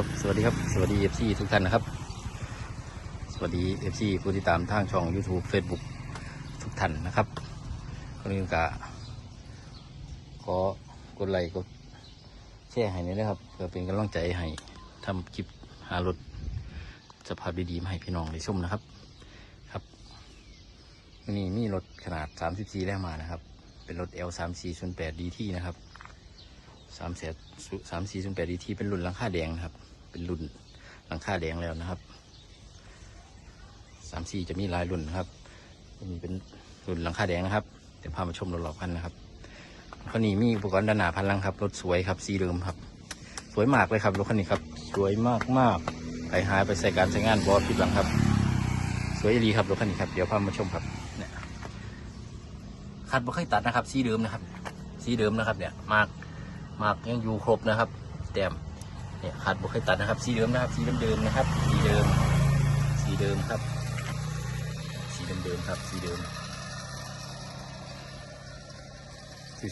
ครับ สวัสดีครับ สวัสดีเอฟซีทุกท่านนะครับ สวัสดีเอฟซีผู้ติดตามทางช่อง YouTube Facebook ทุกท่านนะครับก็นี้ก็ขอกดไลค์กดแชร์ให้หนี่อยนะครับเพื่อเป็นกำลังใจให้ทำคลิปหารถสภาพดีๆมาให้พี่น้องได้ชมนะครับ ครับนนี่มีรถขนาด 34แรงมานะครับ เป็นรถ L 3 4 0 8 DT นะครับ สามแสนสามสี่ศูนย์แปดดีทีเป็นรุ่นหลังคาแดงนะครับ เป็นรุ่นหลังคาแดงแล้วนะครับสามสี่จะมีหลายรุ่นนะครับมีเป็นรุ่นหลังคาแดงนะครับเดี๋ยวพามาชมรถหล่อพันนะครับคันนี้มีอุปกรณ์ด้านหน้าพันลังครับรถสวยครับสีเดิมครับ สวยมากเลยครับรถคันนี้ครับสวยมากมากไปหายไปใส่การใช้งานบอผิดหลังครับ สวยดีครับรถคันนี้ครับเดี๋ยวพามาชมครับเนี่ยคัดบ่เคยตัดนะครับ สีเดิมนะครับ สีเดิมนะครับ เนี่ยมาก มากยังอยู่ครบนะครับ แต้มเนี่ยขาดบุคยตัดนะครับ สีเดิมนะครับ สีเดิมๆนะครับ สีเดิม สีเดิมครับ สีเดิมๆครับ สีเดิม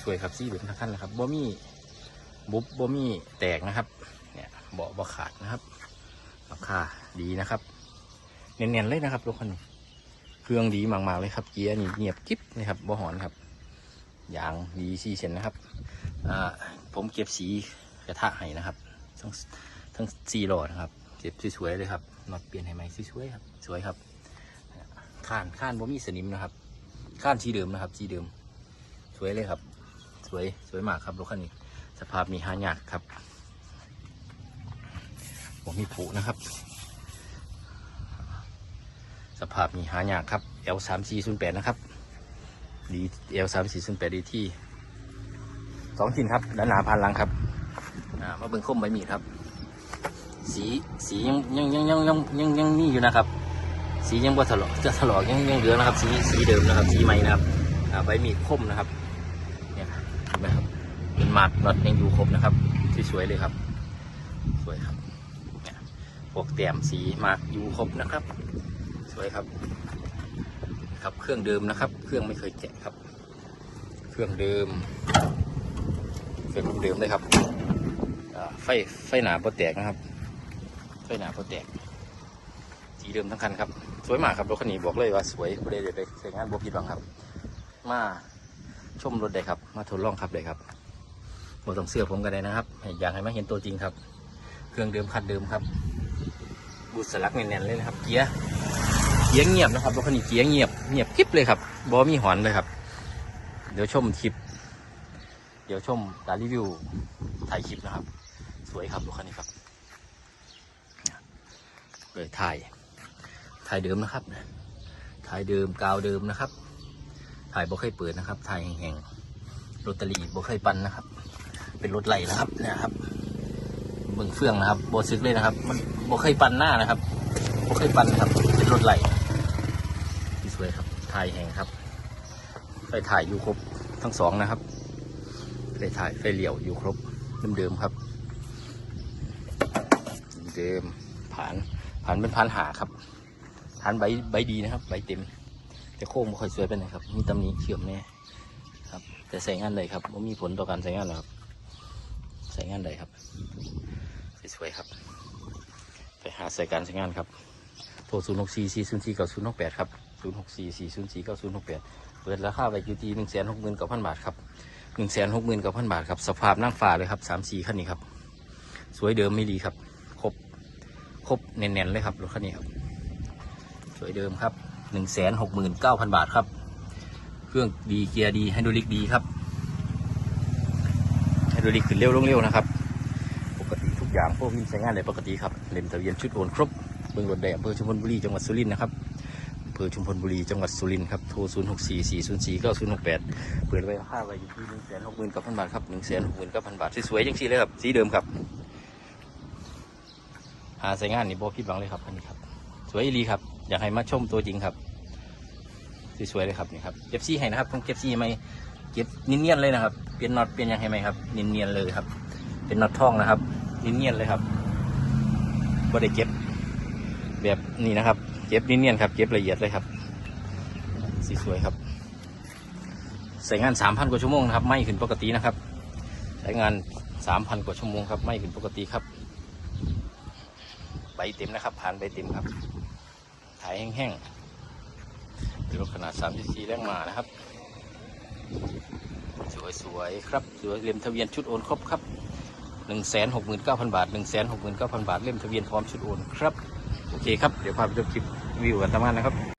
สวยๆครับสีเดิมทั้งคันนะครับบ่มีบุบบ่มีแตกนะครับ เนี่ยเบาบ่ขาดนะครับราคาดีนะครับเนียนๆเลยนะครับรถคันเครื่องดีมากๆเลยครับเกียร์นี่เงียบกิ๊บนะครับบ่หอนครับยางดีซีเซนนะครับ ผมเก็บสีกระทะให้นะครับ ทั้งทั้งสีหลอดนะครับ เก็บสวยๆเลยครับน็อตเปลี่ยนให้ใหม่สวยๆครับ สวยครับข้านข้านบ่มีสนิมนะครับข้านสีเดิมนะครับสีเดิม สวยเลยครับ สวยสวยมากครับรถคันนี้ สภาพมีหายากครับ ผมมีผุนะครับ สภาพมีหายากครับ L 3 4 0 8นะครับดี L 3 4 0 8ดีที่ สองชิ้นครับด้านหนาพันลังครับมาเบิ่งคมใบมีดครับ สีสียังยังยังยังยังยังยังมีอยู่นะครับ สียังบ่ถลอกจะถลอกยังยังเหลือนะครับ สีสีเดิมนะครับ สีใหม่นะครับใบมีดคมนะครับเนี่ยเห็นไหมครับเป็นมาดน็อตยังอยู่ครบนะครับที่สวยเลยครับ สวยครับพวกแต้มสีมาดอยู่ครบนะครับ สวยครับ ครับเครื่องเดิมนะครับ เครื่องไม่เคยแกะครับ เครื่องเดิม เครื่องเดิมเลยครับไฟไฟหนาโปรแตกนะครับ ไฟหนาโปรแตกสีเดิมทั้งคันครับ สวยมากครับรถคันนี้บอกเลยว่าสวยบริเดไปใช้งานบวผิดหวังครับ มาชมรถได้ครับ มาทดลองขับเลยครับหมดต้องเสื้อผมกันเลยนะครับอยากให้มาเห็นตัวจริงครับ เครื่องเดิมคันเดิมครับ บูสลักแน่นๆเลยนะครับ เกียร์เกียร์เงียบนะครับรถคันนี้เกียร์เงียบเงียบกริบเลยครับบอมีหอนเลยครับ เดี๋ยวชมคลิป เดี๋ยวชมการรีวิวถ่ายคลิปนะครับ สวยครับรถคันนี้ครับเลยถ่ายถ่ายเดิมนะครับถ่ายเดิมกาวเดิมนะครับ ถ่ายบ่เคยเปิดนะครับ ถ่ายแห่งๆรถตอรีบ่เคยปันนะครับ เป็นรถไหลนะครับเนะครับเบิ่งเฟืองนะครับโบซึกเลยนะครับ มันบ่เคยปันหน้านะครับบ่เคยปันนะครับ เป็นรถไหลที่สวยครับถ่ายแห่งครับไปถ่ายอยู่ครบทั้งสองนะครับ ไฟถ่ายไฟเหลี่ยวอยู่ครบเดิมๆครับ เดิมผ่านผ่านเป็นผ่านหาครับผ่านใบใบดีนะครับ ใบเต็ม แต่โค้งไม่ค่อยสวยไปไหนใดครับ มีตำหนิเชื่อมแน่ครับ แต่ใส่งานใดครับไม่มีผลต่อการใส่งานหรอกครับใส่งานใดครับสวยๆครับ ไปหาใส่การใช้งานครับโทรศูนย์หกสี่สี่ศูนย์สี่เก้าศูนย์หกแปดครับศูนย์หกสี่สี่ศูนย์สี่เก้าศูนย์หกแปดเปิดราคาไว้อยู่ที่หนึ่งแสนหกหมื่นเก้าพันบาทครับ หนึ่งแสนหกหมื่นเก้าพันบาทครับ สภาพนั่งฟ้าเลยครับสามสี่คันนี้ครับ สวยเดิมไม่ดีครับ ครบ ครบแน่นๆเลยครับรถคันนี้ครับ สวยเดิมครับหนึ่งแสนหกหมื่นเก้าพันบาทครับ เครื่องดีเกียร์ดีไฮดรอลิกดีครับไฮดรอลิกขึ้นเร็วลงเร็วนะครับ ปกติทุกอย่างพวกนี้ใช้งานได้ปกติครับ เล่มทะเบียนชุดโอนครบเบื้องรถแดงอำเภอชุมพลบุรีจังหวัดสุรินทร์นะครับ ภอชุมพลบุรี จังหวัดสุรินทร์ครับ โทรศูนย์หกสี่สี่ศูนย์สี่เปิดไว้ค่าไว้อยู่ที่หนึ่งแสนกว่าพันบาทครับหนึ่งแสนหมื่นเก้าพันบาท สวยๆจังสีเลยครับ สีเดิมครับ หาใช้งานนี่โบผิดหวังเลยครับอันนี้ครับ สวยอีครับ อยากให้มาชมตัวจริงครับ สวยๆเลยครับนี่ครับ เก็บซี่ให้นะครับต้องเก็บซี่ไหมเก็บเนียนๆเลยนะครับ เปลี่ยนน็อตเปลี่ยนยังให้ไหมครับ เนียนๆเลยครับ เป็นน็อตท่องนะครับ เนียนๆเลยครับบ่ได้เก็บ แบบนี้นะครับ เก็บเนียนๆครับ เก็บละเอียดเลยครับ สีสวยครับ ใส่งานสามพันกว่าชั่วโมงนะครับ ไม่ขึ้นปกตินะครับ ใช้งานสามพันกว่าชั่วโมงครับ ไม่ขึ้นปกติครับ ใบเต็มนะครับ ผ่านใบเต็มครับ ถ่ายแห้งๆเป็นรถขนาด34แรงมานะครับ สวยๆครับ สวยเล่มทะเบียนชุดโอนครบครับหนึ่งแสนหกหมื่นเก้าพันบาทหนึ่งแสนหกหมื่นเก้าพันบาท เล่มทะเบียนพร้อมชุดโอนครับ โอเคครับ เดี๋ยวพาไปดูคลิปวิวกันตามมานะครับ